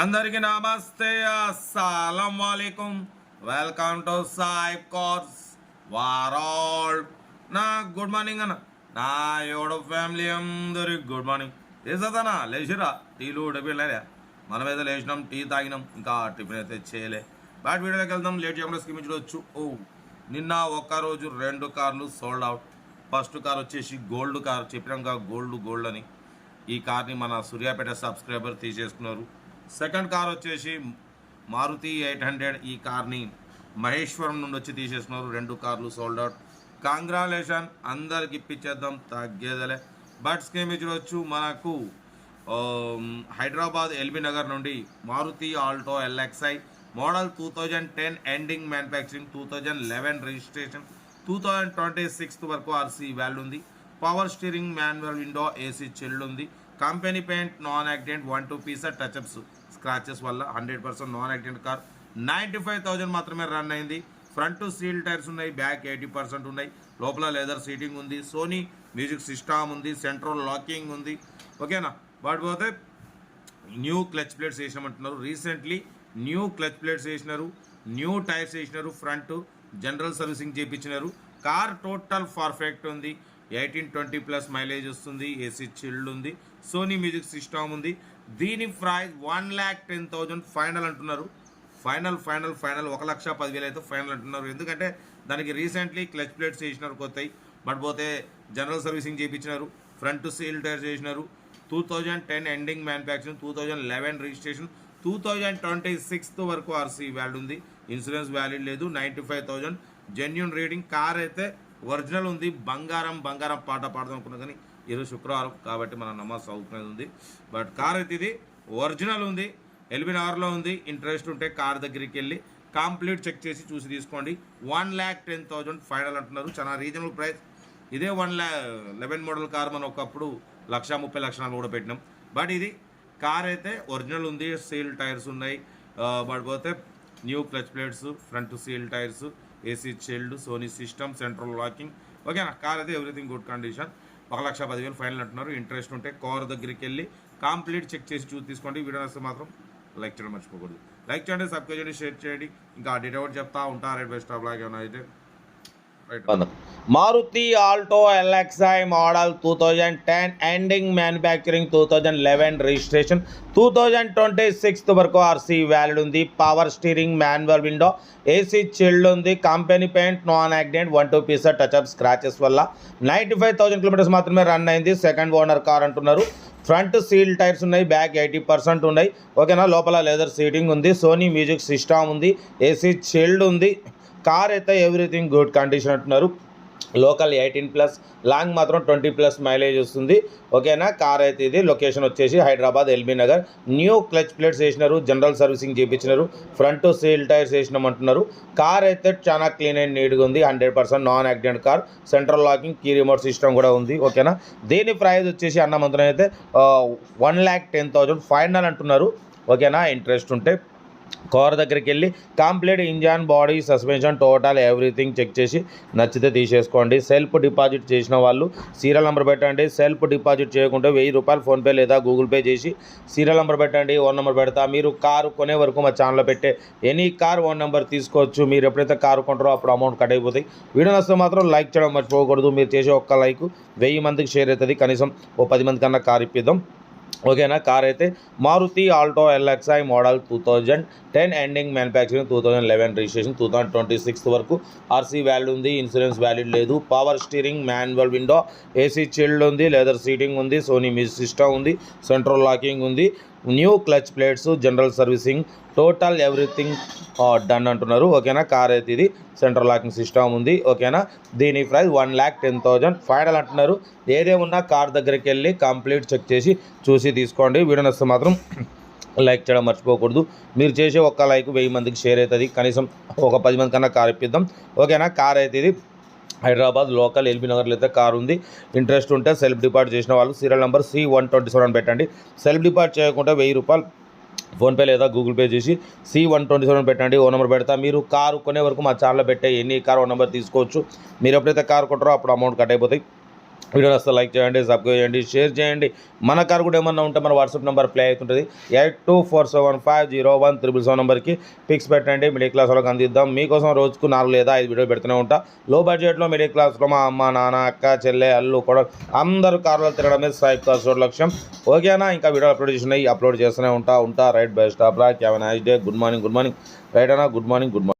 అందరికీ నమస్తే. అస్సలం వాలేకుం. వెల్కమ్ టు సాయిబ్ కోర్స్ వారాల్ నా గుడ్ మార్నింగ్ అన్న. నా ఎవడ ఫ్యామిలీ అందరికి గుడ్ మార్నింగ్. వేసేదనా లేచిరా టీలు డబ్బిలేదా మనం మీద లేచినాం టీ తాగినాం ఇంకా టిఫిన్ అయితే చేయలే. బ్యాట్ వీడియోకి వెళ్దాం లేట్ చేయకుండా స్కిమ్ చూడవచ్చు ఓ నిన్న ఒక్క రోజు రెండు కార్లు సోల్డ్ అవుట్ ఫస్ట్ కార్ వచ్చేసి గోల్డ్ కార్. చెప్పినాక గోల్డ్ గోల్డ్ అని. ఈ కార్ని మన సూర్యాపేట సబ్స్క్రైబర్ తీసేసుకున్నారు. సెకండ్ కార్ వచ్చేసి మారుతి ఎయిట్ హండ్రెడ్ ఈ కార్ని మహేశ్వరం నుండి వచ్చి తీసేసినారు రెండు కార్లు సోల్డ్ అవుట్ కాంగ్రాలేషన్ అందరికి ఇప్పించేద్దాం తగ్గేదలే. బట్ స్కీమ్ చూడవచ్చు మనకు um, హైదరాబాద్ ఎల్బీ నగర్ నుండి Maruti Alto L X I model two thousand ten ending manufacturing two thousand eleven registration two thousand twenty sixth వరకు ఆర్సీ వ్యాల్యూ ఉంది power steering manual window A C చెల్లుంది ఉంది. Company paint non accident one two piece touch ups scratches వల్ల hundred percent non accident car. Ninety five thousand మాత్రమే run అయింది. Front seal tyres ఉన్నాయి back eighty percent ఉన్నాయి. లోపల leather seating ఉంది Sony music system ఉంది central locking ఉంది. ఓకేనా? వాటి పోతే న్యూ క్లచ్ ప్లేట్స్ వేసామంటున్నారు రీసెంట్లీ న్యూ క్లచ్ ప్లేట్స్ వేసినారు న్యూ టైర్స్ వేసినారు ఫ్రంట్ జనరల్ సర్వీసింగ్ చేయించినారు కార్ టోటల్ పర్ఫెక్ట్ ఉంది. ఎయిటీన్ ట్వంటీ ప్లస్ మైలేజ్ వస్తుంది ఏసీ చిల్డ్ ఉంది సోనీ మ్యూజిక్ సిస్టమ్ ఉంది. దీని price one lakh ten thousand final అంటున్నారు. Final final final. ఒక లక్ష పదివేలు అయితే ఫైనల్ అంటున్నారు. ఎందుకంటే దానికి రీసెంట్లీ క్లచ్ ప్లేట్స్ చేసినారు కొత్తవి బట్ పోతే జనరల్ సర్వీసింగ్ చేయించినారు ఫ్రంట్ సీల్ టైర్ చేసినారు. Two thousand ten ending manufacturing two thousand eleven registration two thousand twenty sixth వరకు ఆర్సీ వ్యాల్యూ ఉంది. ఇన్సూరెన్స్ వ్యాలిడ్ లేదు. Ninety five thousand. Genuine reading car అయితే original ఉంది. బంగారం బంగారం పాట పాడదాం అనుకున్నా కానీ ఈరోజు శుక్రవారం కాబట్టి మన నమాజ్ చదువుకునేది ఉంది. బట్ కార్ అయితే ఇది ఒరిజినల్ ఉంది. ఎల్బీ నగర్లో ఉంది. ఇంట్రెస్ట్ ఉంటే కార్ దగ్గరికి వెళ్ళి కంప్లీట్ చెక్ చేసి చూసి తీసుకోండి. One lakh ten thousand final అంటున్నారు. చాలా రీజనబుల్ ప్రైస్. ఇదే one lakh eleven model car మనం ఒకప్పుడు లక్ష ముప్పై లక్షణాలు కూడా పెట్టినాం. బట్ ఇది కార్ అయితే ఒరిజినల్ ఉంది. సీల్ టైర్స్ ఉన్నాయి. బట్ పోతే new clutch plates front seal tyres A C chilled Sony system central locking. ఓకేనా? కార్ అయితే ఎవ్రీథింగ్ గుడ్ కండిషన్. ఒక లక్ష పదివేలు ఫైనల్ అంటున్నారు. ఇంట్రెస్ట్ ఉంటే కవర్ దగ్గరికి వెళ్ళి కంప్లీట్ చెక్ చేసి చూసి తీసుకోండి. వీడియో వస్తే మాత్రం లైక్ చేయడం మర్చిపోకూడదు. లైక్ చేయండి సబ్స్క్రైబ్ చేయండి షేర్ చేయండి. ఇంకా డేట్ అవుట్ చెప్తా ఉంటారు బెస్ట్ ఆఫ్ లాగా ఏమైనా అయితే right. Maruti Alto L X I model two thousand ten ending manufacturing two thousand eleven registration two thousand twenty sixth వరకు ఆర్సీ వ్యాలిడ్ ఉంది. Power steering manual window A C chilled ఉంది. Company paint non accident one two piece touch up scratches వల్ల ninety five thousand kilometres మాత్రమే run అయింది. Second owner car అంటున్నారు. Front seal tyres ఉన్నాయి. Back eighty percent ఉన్నాయి. ఓకేనా లోపల leather seating ఉంది. సోనీ మ్యూజిక్ సిస్టమ్ ఉంది. ఏసీ చిల్డ్ ఉంది. కార్ అయితే ఎవ్రీథింగ్ గుడ్ కండిషన్ అంటున్నారు. లోకల్ ఎయిటీన్ ప్లస్ లాంగ్ మాత్రం ట్వంటీ ప్లస్ మైలేజ్ వస్తుంది. ఓకేనా? కార్ అయితే ఇది. లొకేషన్ వచ్చేసి Hyderabad L B Nagar. New clutch plates వేసినారు జనరల్ సర్వీసింగ్ చేయించినారు ఫ్రంట్ సీల్ టైర్స్ వేసినామంటున్నారు కార్ అయితే చాలా క్లీన్ అండ్ నీట్గా ఉంది. Hundred percent non accident car. Central locking key remote system కూడా ఉంది. ఓకేనా? దీని ప్రైస్ వచ్చేసి అన్న మంత్రం అయితే one lakh ten thousand final అంటున్నారు. ఓకేనా? ఇంట్రెస్ట్ ఉంటే కార్ దగ్గరికి వెళ్ళి complete engine body suspension total everything check చేసి నచ్చితే తీసేసుకోండి. సెల్ఫ్ డిపాజిట్ చేసిన వాళ్ళు సీరియల్ నెంబర్ పెట్టండి. సెల్ఫ్ డిపాజిట్ చేయకుంటే వెయ్యి రూపాయలు ఫోన్పే లేదా గూగుల్ పే చేసి సీరియల్ నెంబర్ పెట్టండి ఓన్ నెంబర్ పెడతా. మీరు కారు కొనే వరకు మా ఛానల్లో పెట్టే ఎనీ కార్ ఓన్ నెంబర్ తీసుకోవచ్చు. మీరు ఎప్పుడైతే కారు కొంటారో అప్పుడు అమౌంట్ కట్ అయిపోతాయి. వీడియో నచ్చితే మాత్రం లైక్ చేయడం మర్చిపోకూడదు. మీరు చేసే ఒక్క లైక్ వెయ్యి మందికి షేర్ అవుతుంది. కనీసం ఓ పది మంది కన్నా కారు ఇప్పిద్దాం. ఓకేనా? కార్ అయితే Maruti Alto L X I model two thousand ten ending manufacturing two thousand eleven registration two thousand twenty sixth వరకు ఆర్సీ వ్యాల్యూ ఉంది ఇన్సూరెన్స్ వ్యాలిడ్ లేదు power steering manual window A C chilled ఉంది leather seating ఉంది Sony music system ఉంది central locking ఉంది new clutch plates general servicing total everything done అంటున్నారు. ఓకేనా? Car అయితే ఇది. సెంట్రల్ లాకింగ్ సిస్టమ్ ఉంది. ఓకేనా? దీని price one lakh ten thousand. Final అంటున్నారు. ఏదేమున్నా కార్ దగ్గరికి వెళ్ళి కంప్లీట్ చెక్ చేసి చూసి తీసుకోండి. వీడియో నస్తే మాత్రం లైక్ చేయడం మర్చిపోకూడదు. మీరు చేసే ఒక్క లైక్ వెయ్యి మందికి షేర్ అవుతుంది. కనీసం ఒక పది మంది కన్నా కార్ ఇప్పిద్దాం. ఓకేనా? కార్ అయితే ఇది. హైదరాబాద్ లోకల్ ఎల్బీ నగర్లో అయితే కార్ ఉంది. ఇంట్రెస్ట్ ఉంటే సెల్ఫ్ డిపార్ట్ చేసిన వాళ్ళు serial number C one twenty seven పెట్టండి. సెల్ఫ్ డిపార్ట్ చేయకుండా వెయ్యి రూపాయలు ఫోన్పే లేదా గూగుల్ పే చేసి సి వన్ ట్వంటీ సెవెన్ పెట్టండి. ఓ నెంబర్ పెడతా. మీరు కారు కొనే వరకు మా ఛానల్లో పెట్టే ఎన్ని కార్ ఓ నెంబర్ తీసుకోవచ్చు. మీరు ఎప్పుడైతే కారు కొంటారో అప్పుడు అమౌంట్ కట్ అయిపోతాయి. వీడియో వస్తే లైక్ చేయండి సబ్స్క్రైబ్ చేయండి షేర్ చేయండి. మన కార్ కూడా ఏమన్నా ఉంటే మన వాట్సాప్ నెంబర్ ప్లే అవుతుంటుంది. Eight two four seven five zero one triple seven నెంబర్కి పిక్స్ పెట్టండి. మిడిల్ క్లాస్ వాళ్ళకి అందిద్దాం. మీకోసం రోజుకు నాలుగు లేదా ఐదు వీడియో పెడుతూనే ఉంటా. లో బడ్జెట్లో మిడిల్ క్లాస్లో మా అమ్మ నాన్న అక్క చెల్లె అల్లు కూడా అందరూ కార్లో తిరగడమే సాయిబ్ కార్స్ లక్ష్యం. ఓకేనా ఇంకా వీడియో అప్లోడ్ చేసినాయి అప్లోడ్ చేస్తూనే ఉంటా. ఉంటా. రైట్ బెస్ట్ ఆఫ్ రా. Have nice day. Good morning good morning. Right అన్నా గుడ్ మార్నింగ్ గుడ్ మార్నింగ్.